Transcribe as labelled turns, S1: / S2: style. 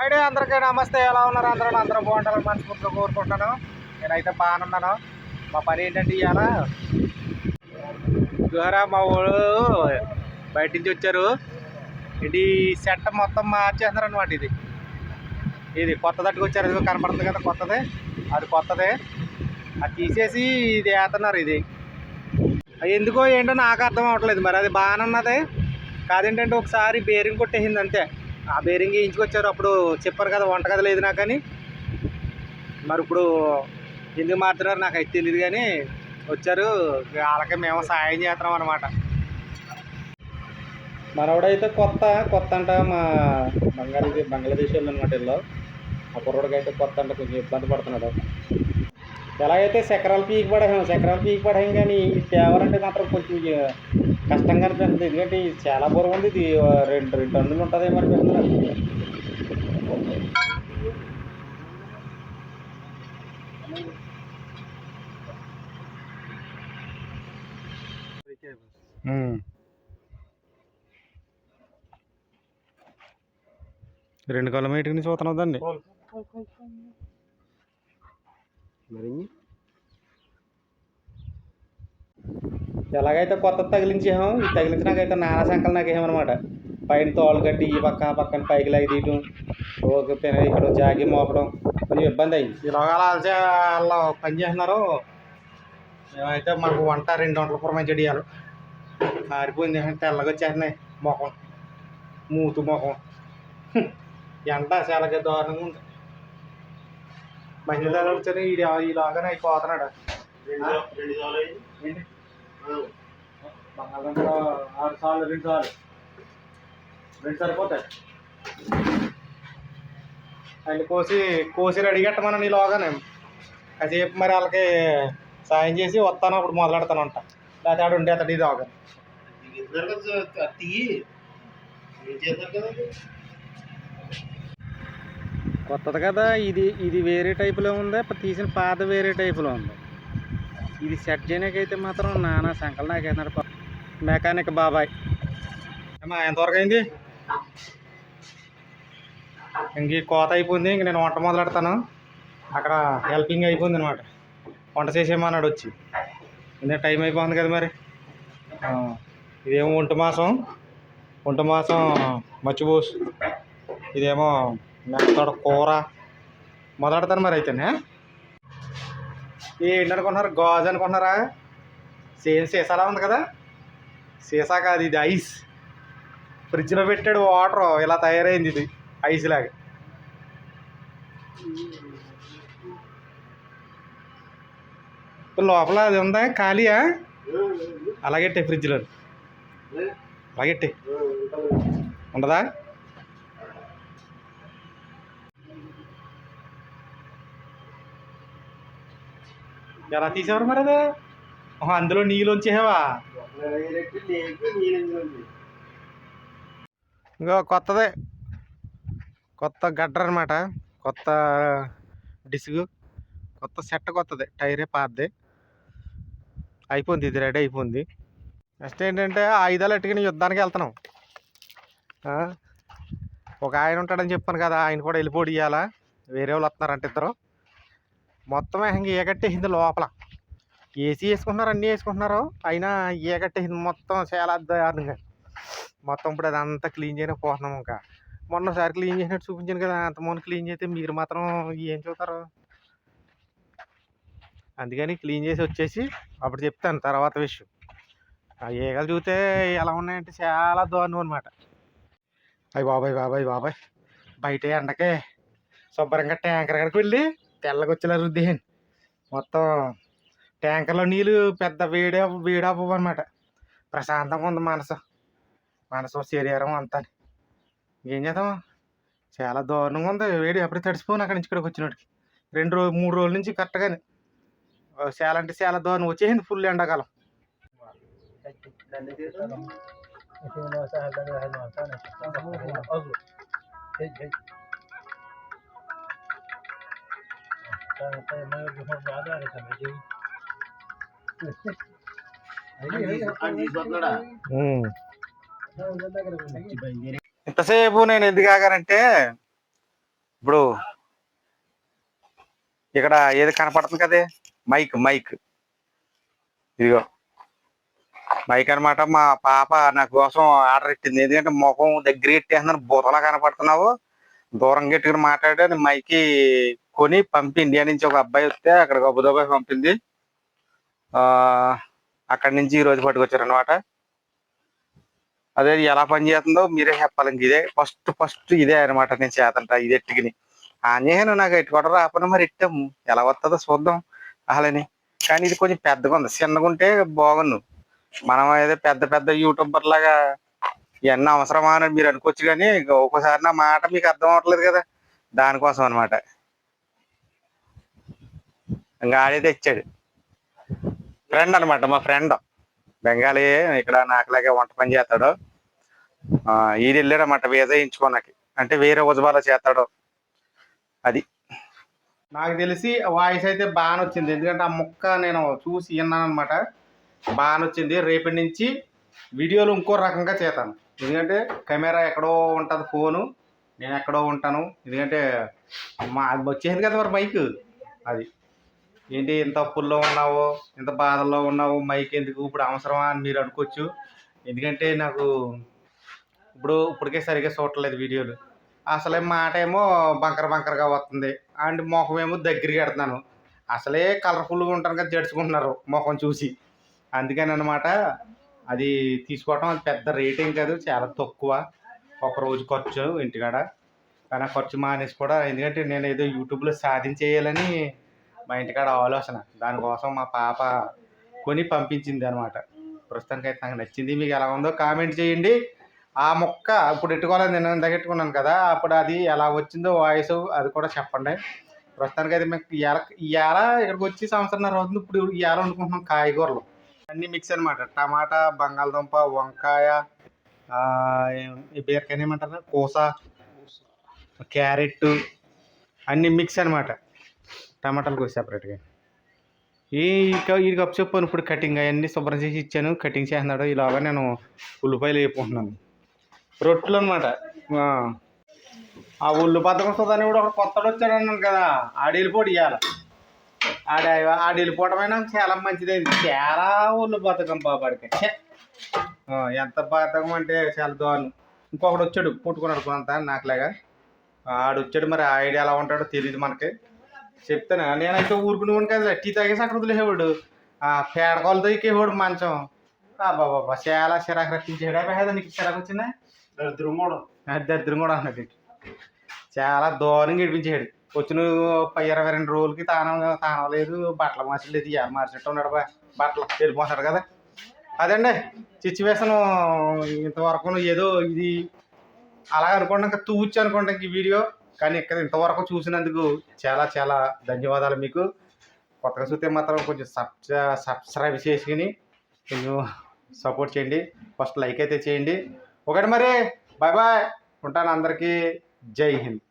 S1: అయితే అందరికీ నమస్తే ఎలా ఉన్నారు అందరూ? అందరూ బాగుంటారని మనస్ఫూర్తిగా కోరుకుంటాను నేనైతే బాగానే ఉన్నాను మా పని ఏంటంటే ఇవాళ ద్వారా మా ఊరు బయట నుంచి వచ్చారు. ఇది సెట్ మొత్తం మార్చేస్తున్నారు అనమాట ఇది. ఇది కొత్త తట్టుకు వచ్చారు. ఇది కనపడుతుంది కదా కొత్తది. అది కొత్తదే. అది తీసేసి ఇది వేస్తున్నారు ఇది. అది ఎందుకో ఏంటో నాకు అర్థం అవ్వట్లేదు మరి అది బాగానే ఉన్నది. కాదేంటంటే ఒకసారి బేరింగ్ కొట్టేసింది అంతే. ఆ బేరింగ్ వేయించుకొచ్చారు అప్పుడు చెప్పారు కదా వంటగది లేదు నాకని మరి ఇప్పుడు ఎందుకు మారుతున్నారు? నాకు అయితే తెలియదు కానీ వచ్చారు. వాళ్ళకి మేము సాయం చేస్తున్నాం అనమాట మనవడైతే కొత్త కొత్త అంట మా బంగాళీ బంగ్లాదేశ్ వాళ్ళు అనమాట వీళ్ళు. ఆ అయితే కొత్త అంట కొంచెం ఇబ్బంది పడుతున్నాడు. ఎలాగైతే చక్రాలు పీకి పడేసాం చక్రాలు పీకి పడేసాం కానీ ఇది తేవాలంటే మాత్రం కొంచెం కష్టంగా అనిపిస్తుంది ఎందుకంటే ఇది చాలా బరువు ఉంది ఇది రెండు రెండు టన్నులు ఉంటుంది నాకు. ఉమ్. రెండు కళ్ళ మీటింగ్ నుంచి చూస్తున్నాదండి ఎలాగైతే కొత్త తగిలించాము ఈ తగిలించినాకైతే నానా సంకలు నాకు ఏమన్నమాట పైన తోలు కట్టి ఈ పక్క ఆ పక్కన పైకి లాగి తీయటం ఓకే పైన ఇక్కడ జాగి మోపడం కొంచెం ఇబ్బంది అయ్యింది ఇలాగ వాళ్ళు పని చేస్తున్నారు. మేమైతే మాకు వంట రెండు వంటల పురమే చెడియాలి కారిపోయింది తెల్లగా వచ్చేస్తున్నాయి మొఖం. మూతు మొఖం. ఎండ చాలా దారుణంగా ఉంది. మహిళలు వచ్చారు ఈ ఈలాగానే అయిపోతున్నాడు. ఏంటి బంగాళదుంప ఆరు సార్లు రెండు సార్లు రెండు సరిపోతాయి అన్ని కోసి కోసి రెడీ కట్టమని నీ లోగానే కాసేపు మరి వాళ్ళకి సాయం చేసి వస్తాను అప్పుడు మొదలెడతాను అంట లేకపోతే ఆడు ఉండే అతడి ఇది కొత్తది కదా ఇది ఇది వేరే టైపులో ఉంది తీసిన పాత వేరే టైపులో ఉంది ఇది సెట్ చేయడానికి అయితే మాత్రం నానా సంకల్ నాకేనాడు మెకానిక్ బాబాయ్. అమ్మా ఎంతవరకు అయింది? ఇంక ఈ కోత అయిపోయింది ఇంక నేను వంట మొదలెడతాను. అక్కడ హెల్పింగ్ అయిపోయింది అనమాట వంట చేసేమన్నాడు వచ్చి. ఇంత టైం అయిపోతుంది కదా మరి. ఇదేమో ఒంటి మాసం. ఒంటి మాసం మచ్చిబూస్. ఇదేమో మెత్తడ కూర. మొదలెడతాను మరి అయితేనే. ఏంటనుకుంటున్నారు? గాజు అనుకుంటున్నారా? సేమ్ సీసాలా ఉంది కదా? సీసా కాదు ఇది ఐస్. ఫ్రిడ్జ్లో పెట్టాడు వాటర్. ఇలా తయారైంది ఇది ఐస్ లాగా. లోపల అది ఉందా? ఖాళీయా? అలాగెట్టే ఫ్రిడ్జ్లో అలాగెట్టే. ఉండదా? ఎలా తీసేవారు మరి అదే అందులో నీళ్ళు ఉంచేవా ఇంకో కొత్తదే కొత్త గడ్డర్ అనమాట కొత్త డిస్క్ కొత్త సెట్ కొత్తది టైరే పాతదే అయిపోయింది ఇది రెడీ అయిపోయింది నెక్స్ట్ ఏంటంటే ఆయుధాలు ఎట్టుకుని యుద్ధానికి వెళ్తున్నాం ఒక ఆయన ఉంటాడని చెప్పాను కదా ఆయన కూడా వెళ్ళిపోయి ఇవ్వాలా వేరే వాళ్ళు వస్తున్నారంట ఇద్దరు మొత్తం ఇంక ఏగట్టేసింది లోపల. ఏసీ వేసుకుంటున్నారు అన్నీ వేసుకుంటున్నారు. అయినా ఏగట్టేసింది మొత్తం చాలా దారుణంగా మొత్తం ఇప్పుడు అదంతా క్లీన్ చేయడానికి పోతున్నాం ఇంకా. మొన్నసారి క్లీన్ చేసినట్టు చూపించాను కదా అంత మొన్న క్లీన్ చేస్తే మీరు మాత్రం ఏం చూస్తారు? అందుకని క్లీన్ చేసి వచ్చేసి అప్పుడు చెప్తాను తర్వాత విషయం. ఆ ఈగలు చూస్తే ఎలా ఉన్నాయంటే చాలా దారుణం అనమాట అయ్యి బాబాయ్ బాబాయ్ బాబాయ్. బయట ఎండకే శుభ్రంగా ట్యాంకర్ కాడికి వెళ్ళి తెల్లగొచ్చేలా రుద్దేయండి మొత్తం ట్యాంకర్లో నీళ్ళు పెద్ద వేడి వేడి అనమాట ప్రశాంతంగా ఉంది మనసు. మనసు శరీరం అంతా. ఏం చేద్దాం? చాలా దారుణంగా ఉంది. వేడి ఎప్పుడు తడిసిపోను అక్కడి నుంచి ఇక్కడికి వచ్చినట్టుకి రెండు రోజు మూడు రోజుల నుంచి కరెక్ట్గానే చాలా అంటే చాలా దారుణం. వచ్చేసింది ఫుల్ ఎండాకాలం. ఇంతసేపు నేను ఎందుకు ఆగానంటే
S2: ఇప్పుడు ఇక్కడ ఏది కనపడుతుంది కదే. మైక్ మైక్ ఇదిగో. మైక్ అన్నమాట మా పాప నా కోసం ఆర్డర్ ఇచ్చింది ఎందుకంటే ముఖం దగ్గర ఎట్టేస్తున్నాను బుర్రలా కనపడుతున్నావు. దూరం గట్టుకుని మాట్లాడి మైకి కొని పంపి ఇండియా నుంచి ఒక అబ్బాయి వస్తే అక్కడ గబ్బుదబ్బాయి పంపింది. అక్కడి నుంచి ఈ రోజు పట్టుకొచ్చారు అనమాట అదే ఎలా పని చేస్తుందో మీరే చెప్పాలి. ఇంక ఇదే ఫస్ట్ ఫస్ట్ ఇదే అనమాట నేను చేతంట ఇది ఎట్టుకుని. ఆంజనేయను నాకు ఎట్టుకోవడం రాకపోయినా మరి ఇట్టాము. ఎలా వస్తుందో చూద్దాం అలానే కానీ ఇది కొంచెం పెద్దగా ఉంది. చిన్నగా ఉంటే బాగుండు. మనం ఏదో పెద్ద పెద్ద యూట్యూబర్ లాగా ఇవన్నీ అవసరమా అని మీరు అనుకోవచ్చు కానీ ఒక్కోసారి నా మాట మీకు అర్థం అవ్వట్లేదు కదా. దానికోసం అనమాట ఇంకా ఆడే తెచ్చాడు. ఫ్రెండ్ అనమాట మా ఫ్రెండ్ బెంగాలీ ఇక్కడ నాకులాగే వంట పని చేస్తాడు. ఆ, ఈయన వెళ్ళాడనమాట వీసా ఎంచుకోనకి అంటే వేరే ఉజబాలో చేస్తాడు. అది.
S1: నాకు తెలిసి వాయిస్ అయితే బాగానే వచ్చింది. ఎందుకంటే ఆ ముక్క నేను చూసి విన్నాను అనమాట బాగానే వచ్చింది. రేపటి నుంచి వీడియోలు ఇంకో రకంగా చేస్తాను. ఎందుకంటే కెమెరా ఎక్కడో ఉంటుంది ఫోను. నేను ఎక్కడో ఉంటాను. ఎందుకంటే మా అది వచ్చేసింది కదా మరి మైక్. అది. ఏంటి ఇంత అప్పుల్లో ఉన్నావు ఇంత బాధల్లో ఉన్నావు మైక్ ఎందుకు ఇప్పుడు అవసరమా అని మీరు అనుకోవచ్చు. ఎందుకంటే నాకు ఇప్పుడు ఇప్పటికే సరిగ్గా చూడట్లేదు వీడియోలు. అసలే మాట ఏమో బంకర బంకరగా వస్తుంది. అండ్ మొఖం ఏమో దగ్గరికి పెడుతున్నాను. అసలే కలర్ఫుల్గా ఉంటాను కదా జడుచుకుంటున్నారు మొఖం చూసి. అందుకని అనమాట అది తీసుకోవటం అది పెద్ద రేటింగ్ కాదు చాలా తక్కువ. ఒక రోజు ఖర్చు ఇంటికాడ. కానీ ఖర్చు మానేసి కూడా ఎందుకంటే నేను ఏదో యూట్యూబ్లో సాధించేయాలని మా ఇంటికాడ ఆలోచన. దానికోసం మా పాప కొని పంపించింది అనమాట ప్రస్తుతానికి అయితే నాకు నచ్చింది. మీకు ఎలా ఉందో కామెంట్ చేయండి. ఆ మొక్క ఇప్పుడు ఎట్టుకోవాలి నేను ఇందాక కదా అప్పుడు అది ఎలా వచ్చిందో వాయిస్ అది కూడా చెప్పండి. ప్రస్తుతానికి అయితే మీకు ఇయాల ఇక్కడికి వచ్చి సంవత్సరంన్నర అవుతుంది. ఇప్పుడు ఇయాల వండుకుంటున్నాం కాయగూరలు. అన్నీ మిక్స్ అనమాట టమాటా బంగాళదుంప వంకాయ ఈ బీరకాయ ఏమంటారు? కోస క్యారెట్ అన్నీ మిక్స్ అనమాట టమాటాలు కూడా సెపరేట్గా ఈ ఈ కప్ చెప్పాను ఇప్పుడు కటింగ్ అవన్నీ శుభ్రం చేసి ఇచ్చాను కటింగ్ చేస్తున్నాడు ఇలాగా నేను ఉల్లిపాయలు వేపుకుంటున్నాను రొట్టెలు అనమాట ఆ. ఉల్లి బద్దకం వస్తుందని కూడా ఒక కొత్తడు వచ్చాడు అన్నాను కదా ఆడు ఇవ్వాలి ఆడ ఆడు చాలా మంచిదైంది చాలా ఉల్లి బద్దకం బాబాడికి. ఎంత బద్దకం అంటే చాలా దోను ఇంకొకడు వచ్చాడు పుట్టుకున్నాడు కొంత నాకులాగా. ఆడొచ్చాడు మరి ఆ ఐడియా ఎలా ఉంటాడో తెలియదు మనకి. చెప్తాను? నేనైతే ఊరుకుని కదా టీ తాగేసి అక్కడ వదిలేసేవాడు. ఆ పేడకాలతో ఎక్కేవాడు మంచం. బాబా చాలా చిరాకు రప్పించాడు. అబ్బా నీకు చిరాకు వచ్చిందా?
S3: దరిద్రం కూడా.
S1: దరిద్రం కూడా అన్నది చాలా దూరంగా ఏడిపించాడు. వచ్చిన ప- ఇరవై రెండు రోజులకి తానం తానం లేదు బట్టలు మార్చలేదు ఇవాళ మార్చినట్టు ఉన్నాడు బా. బట్టలు వెళ్ళిపోతాడు కదా. అదండి. సిచ్యువేషన్ ఇంతవరకు ఏదో ఇది. అలా అనుకోండి ఇంకా తూచి అనుకోండి ఈ వీడియో. కానీ ఇక్కడ ఇంతవరకు చూసినందుకు చాలా చాలా ధన్యవాదాలు మీకు. కొత్తగా చూస్తే మాత్రం కొంచెం సబ్ సబ్స్క్రైబ్ చేసుకుని కొంచెం సపోర్ట్ చేయండి. ఫస్ట్ లైక్ అయితే చేయండి. ఒకటి మరి బాయ్ బాయ్. ఉంటాను అందరికీ. జై హింద్.